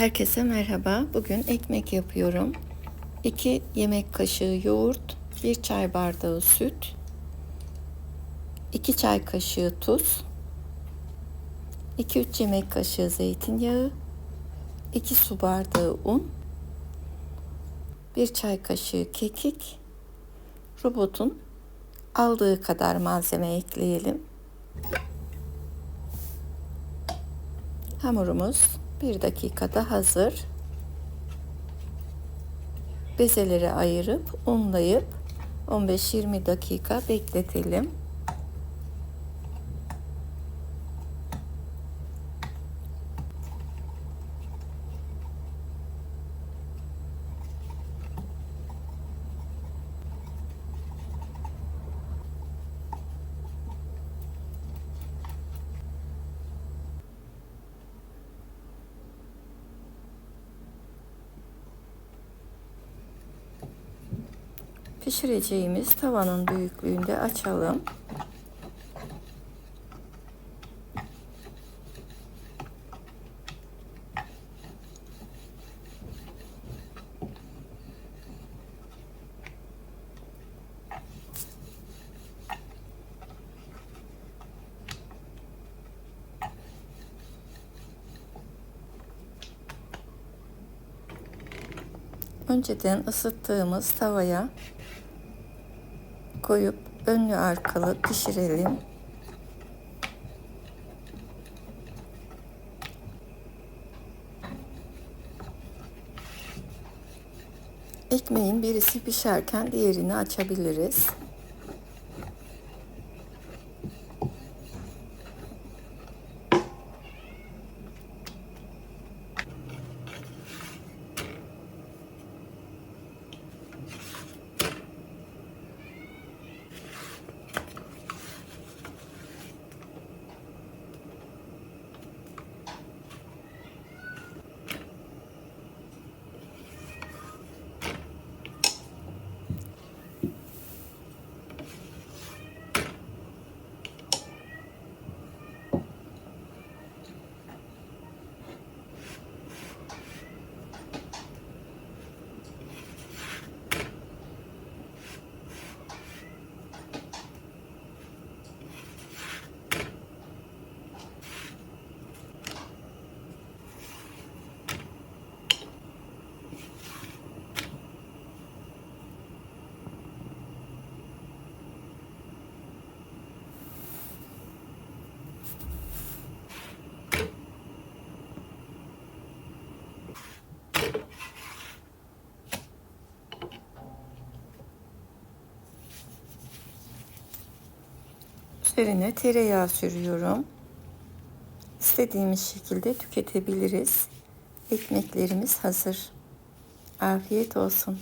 Herkese merhaba. Bugün ekmek yapıyorum. 2 yemek kaşığı yoğurt, 1 çay bardağı süt, 2 çay kaşığı tuz, 2-3 yemek kaşığı zeytinyağı, 2 su bardağı un, 1 çay kaşığı kekik, robotun aldığı kadar malzeme ekleyelim. Hamurumuz bir dakikada hazır. Bezeleri ayırıp unlayıp 15-20 dakika bekletelim. Pişireceğimiz tavanın büyüklüğünde açalım. Önceden ısıttığımız tavaya koyup önlü arkalı pişirelim. Ekmeğin birisi pişerken diğerini açabiliriz. Üzerine tereyağı sürüyorum. İstediğimiz şekilde tüketebiliriz. Ekmeklerimiz hazır. Afiyet olsun.